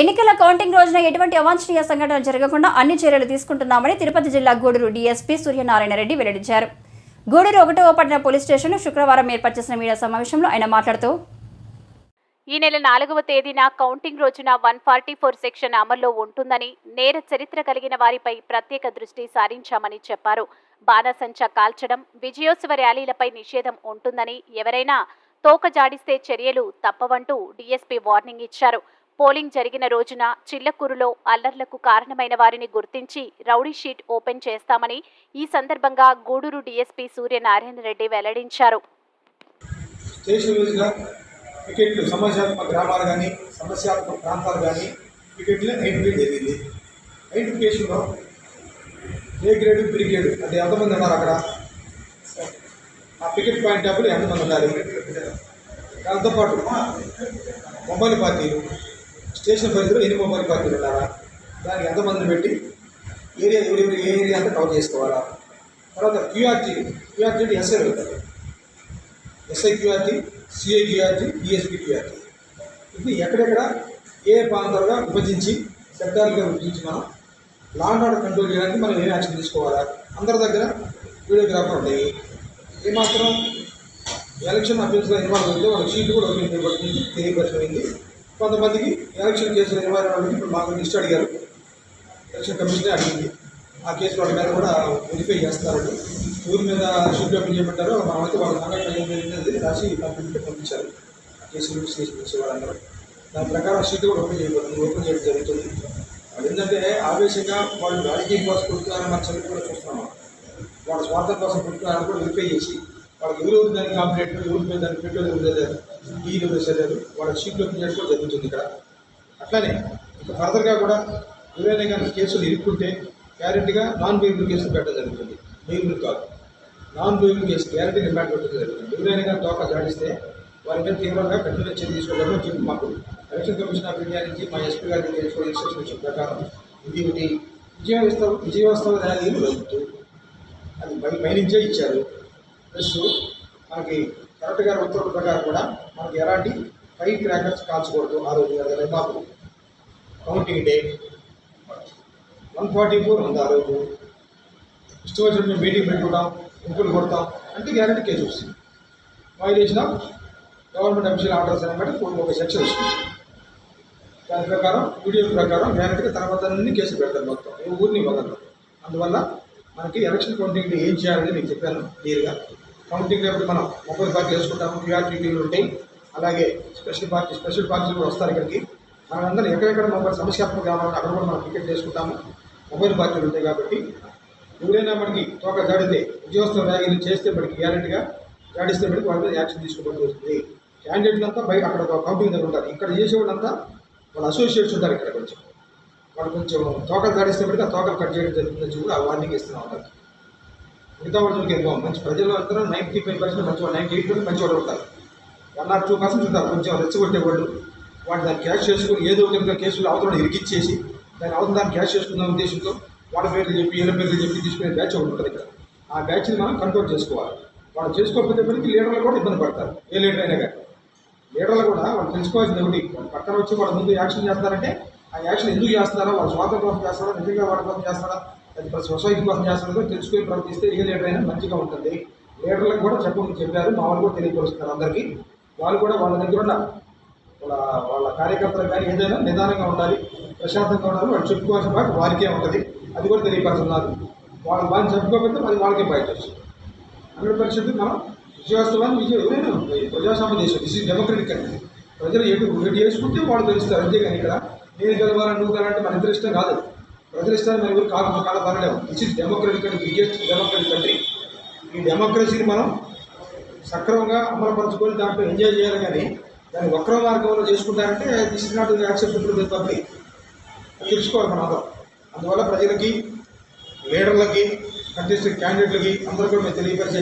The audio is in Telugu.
ఎన్నికల కౌంటింగ్ రోజున ఎటువంటి అవాంఛనీయ సంఘటన జరగకుండా అన్ని చర్యలు తీసుకుంటున్నామని తిరుపతి జిల్లా గూడూరు డీఎస్పీ సూర్యనారాయణ రెడ్డి వెల్లడించారు. గూడూరు ఒకటో పట్టణ పోలీస్ స్టేషన్ శుక్రవారం ఏర్పాటు చేసిన మీడియా సమావేశంలో ఆయన మాట్లాడుతూ ఈ నెల నాలుగవ తేదీన కౌంటింగ్ రోజున వన్ ఫార్టీ ఫోర్ సెక్షన్ అమల్లో ఉంటుందని నేర చరిత్ర కలిగిన వారిపై ప్రత్యేక దృష్టి సారించామని చెప్పారు. బాణసంచ కాల్చడం విజయోత్సవ ర్యాలీలపై నిషేధం ఉంటుందని ఎవరైనా తోక జాడిస్తే చర్యలు తప్పవంటూ డీఎస్పీ వార్నింగ్ ఇచ్చారు. పోలింగ్ జరిగిన రోజున చిల్లకూరులో అల్లర్లకు కారణమైన వారిని గుర్తించి రౌడీ షీట్ ఓపెన్ చేస్తామని ఈ సందర్భంగా గూడూరు డీఎస్పీ సూర్యనారాయణ రెడ్డి వెల్లడించారు. టికెట్లు సమస్యాత్మక గ్రామాలు కానీ సమస్యాత్మక ప్రాంతాలు కానీ టికెట్లు ఐడెంటిఫై జరిగింది ఐడెంటిఫికేషన్లో ఏ గ్రేడ్ బి గ్రేడ్ అంటే ఎంతమంది ఉన్నారు అక్కడ? ఆ టికెట్ పాయింట్ ఎంతమంది ఉండాలి? దాంతోపాటు మొబైల్ పార్టీలు స్టేషన్ పరిధిలో ఎన్ని మొబైల్ పార్టీలు ఉండాలా దానికి ఎంతమందిని పెట్టి ఏరియా ఎవరెవరు ఏ ఏరియా అంతా కవర్ చేసుకోవాలా? తర్వాత క్యూఆర్టీ క్యూఆర్టీ అంటే ఎస్ఐ వెళ్తారు SI QRT CI QRT DSP QRT ఇది ఎక్కడెక్కడ ఏ ప్రాంతాలుగా విభజించి సెక్టార్లుగా విభజించి మనం లాండ్ ఆర్డర్ కంట్రోల్ చేయడానికి మనం ఏం యాక్షన్ తీసుకోవాలా? అందరి దగ్గర వీడియోగ్రాఫర్ ఉంటాయి. ఏమాత్రం ఎలక్షన్ అఫీస్లో ఇన్వాల్వ్ అయితే వాళ్ళ షీట్ కూడా ఓపెన్ చేయబడుతుంది తెలియపరచమైంది కొంతమందికి ఎలక్షన్ కేసులు ఇరవై అవ్వడానికి ఇప్పుడు మాకు లిస్ట్ అడిగారు. ఎలక్షన్ కమిషనే అడిగింది. ఆ కేసులు వాళ్ళ మీద కూడా వెరిఫై చేస్తారండి ఊరి మీద షిఫ్ట్ ఓపెన్ చేయమంటారు మనమైతే వాళ్ళ సంఘటన ఏం రాసి పంపించి పంపించారు ఆ కేసు ఇన్వెస్టిగేషన్ చేసే వాళ్ళందరూ. దాని ప్రకారం షీట్ కూడా ఓపెన్ చేయబడుతుంది ఓపెన్ చేయడం జరుగుతుంది. అది ఏంటంటే ఆవేశంగా వాళ్ళు రాజకీయం కోసం కొడుతున్నారని మన చదువు కూడా చూస్తున్నాము వాళ్ళ స్వార్థం కోసం కొడుతున్నారని కూడా వెరిఫై చేసి వాళ్ళకి ఎవరు దానికి కాంపిటేట్ ఎవరి మీద దానికి పెట్టేది వదిలేదు డీలు వేసేదారు వాళ్ళ షీట్లు ఓపెన్ జరుగుతుంది ఇక్కడ. అట్లానే ఇక ఫర్దర్గా కూడా ఎవరైనా కానీ కేసులు ఇరుక్కుంటే గ్యారెంటీగా నాన్ వేయబుల్ కేసులు పెట్టడం జరుగుతుంది. వేయబుల్ కాదు. Non bailable case guarantee remand పెట్టడం జరుగుతుంది. ఎవరైనా కానీ దోకా జాడిస్తే వారి మీద తీవ్రంగా కఠిన చర్య తీసుకోవడం చెప్పి మాకు. ఎలక్షన్ కమిషన్ ఆఫ్ ఇండియా నుంచి మా ఎస్పీ గారి దగ్గర కూడా ఇన్స్ట్రక్షన్ ఇచ్చిన ప్రకారం ఇది ఒకటి విజయోత్సవ విజయోత్సవ అనేది జరుగుతూ అది పై పైనుంచే ఇచ్చారు. ప్లస్ మనకి కరెక్ట్ గారి ఉత్తర్వుల ప్రకారం కూడా మనకి ఎలాంటి ఫైవ్ క్రాకర్స్ కాల్చకూడదు ఆ రోజు అదే మాకు counting day. One forty four ఉంది ఆ రోజు. ఇష్టం వచ్చినట్టు మేము మీటింగ్ పెట్టుకుంటాం ముగ్గురు కొడతాం అంటే గ్యారెంటీ కేసు వస్తుంది. Violation of government official orders అని బట్టి ఒక సెక్షన్ వస్తుంది. దాని ప్రకారం వీడియో ప్రకారం గ్యారెంటీగా తర్వాత అన్ని కేసులు పెడతారు మొత్తం. ఏ ఊరిని వదలరు అందువల్ల మనకి ఎలక్షన్ కౌంటింగ్ ఏం చేయాలని నేను చెప్పాను క్లియర్గా. కౌంటింగ్ రేపు మనం మొబైల్ పార్టీ వేసుకుంటాము క్యూఆర్టీలు ఉంటాయి. అలాగే స్పెషల్ పార్టీ స్పెషల్ పార్టీలు కూడా వస్తారు ఇక్కడికి. మనందరం ఎక్కడెక్కడ మొబైల్ సమస్యాత్మక కావాలంటే అక్కడ కూడా మనం టికెట్ చేసుకుంటాము. మొబైల్ పార్టీలు ఉంటాయి కాబట్టి ఎవరైనా మనకి తోక జాడితే ఉద్యోగస్తుల ర్యాలీలు చేస్తే మనకి గ్యారెంటీగా జాడిస్తే మనకి వాళ్ళ మీద యాక్షన్ తీసుకోవడం జరుగుతుంది. క్యాండిడేట్లంతా బయట అక్కడ ఒక కౌంటింగ్ దగ్గర ఉంటారు. ఇక్కడ చేసేవాళ్ళంతా వాళ్ళ అసోసియేట్స్ ఉంటారు ఇక్కడ కొంచెం. వాళ్ళు కొంచెం తోకలు జాడిస్తే మనకి ఆ తోకలు కట్ చేయడం జరుగుతుందని చెప్పి ఆ వార్నింగ్ ఇస్తున్నాం వాళ్ళకి మిగతా వాళ్ళకి ఎక్కువ మంచి ప్రజలు అందరూ నైంటీ ఫైవ్ పర్సెంట్ మంచి నైంటీ ఎయిట్ పర్సెంట్ మంచి వాళ్ళు ఉంటారు. వన్ ఆర్ టూ పర్సెంట్ ఉంటారు కొంచెం రెచ్చగొట్టేవాళ్ళు వాడు దాన్ని క్యాష్ చేసుకుని ఏదో ఒక కేసులు అవతల ఇరికిచ్చేసి దాన్ని అవతల దాన్ని క్యాష్ చేసుకుందాం ఉద్దేశంతో వాళ్ళ పేర్లు చెప్పి వీళ్ళ పేర్లు చెప్పి తీసుకునే బ్యాచ్ ఒకటి ఉంటుంది ఇక్కడ. ఆ బ్యాచ్ని మనం కంట్రోల్ చేసుకోవాలి. వాళ్ళు చేసుకోకపోతే మనకి లీడర్లు కూడా ఇబ్బంది పడతారు ఏ లీడర్ అయినా కానీ. లీడర్లు కూడా వాళ్ళు తెలుసుకోవాల్సింది ఒకటి వాళ్ళు పక్కన వచ్చి వాళ్ళ ముందు యాక్షన్ చేస్తారంటే ఆ యాక్షన్ ఎందుకు చేస్తారా వాళ్ళ స్వార్థం కోసం చేస్తారా నిజంగా వాళ్ళ కోసం చేస్తారా అది ప్రతి సొసైటీ కోసం చేస్తారో తెలుసుకొని ప్రవర్తిస్తే ఏ లీడర్ అయినా మంచిగా ఉంటుంది. లీడర్లకు కూడా చెప్పమని చెప్పారు మా వాళ్ళు కూడా తెలియపరుస్తున్నారు అందరికీ. వాళ్ళు కూడా వాళ్ళ దగ్గర ఉన్న వాళ్ళ వాళ్ళ కార్యకర్తలు కానీ ఏదైనా నిదానంగా ఉండాలి ప్రశాంతంగా ఉండాలి వాళ్ళు చెప్పుకోవాల్సిన బాధ్యత వారికే ఉంటుంది. అది కూడా తెలియపరుస్తున్నారు. వాళ్ళు వాళ్ళు చెప్పుకోకపోతే అది వాళ్ళకే బయట వస్తుంది హండ్రెడ్ పర్సెంట్ మనం విజయోత్సవాన్ని విజయం ఎవరైనా ప్రజాస్వామ్య దేశం దిస్ ఇస్ డెమోక్రటిక్ కంట్రీ ప్రజలు ఎటు ఎటు చేసుకుంటే వాళ్ళు తెలుస్తారు అంతేగాని ఇక్కడ నేను గెలవాలని నువ్వు గెలవాలంటే మన ఇద్దరు ఇష్టం కాదు. ప్రజల ఇష్టాన్ని మన ఊరు కాదు కాల పడలేము this is democratic and biggest democratic country ఈ డెమోక్రసీని మనం సక్రమంగా అమలుపరచుకొని దాంట్లో ఎంజాయ్ చేయాలి కానీ దాన్ని వక్ర మార్గంలో చేసుకుంటారంటే this is not acceptable with public తెలుసుకోవాలి మన అందరం. అందువల్ల ప్రజలకి లీడర్లకి కంటెస్టెడ్ క్యాండిడేట్లకి అందరూ కూడా మేము తెలియపరిచే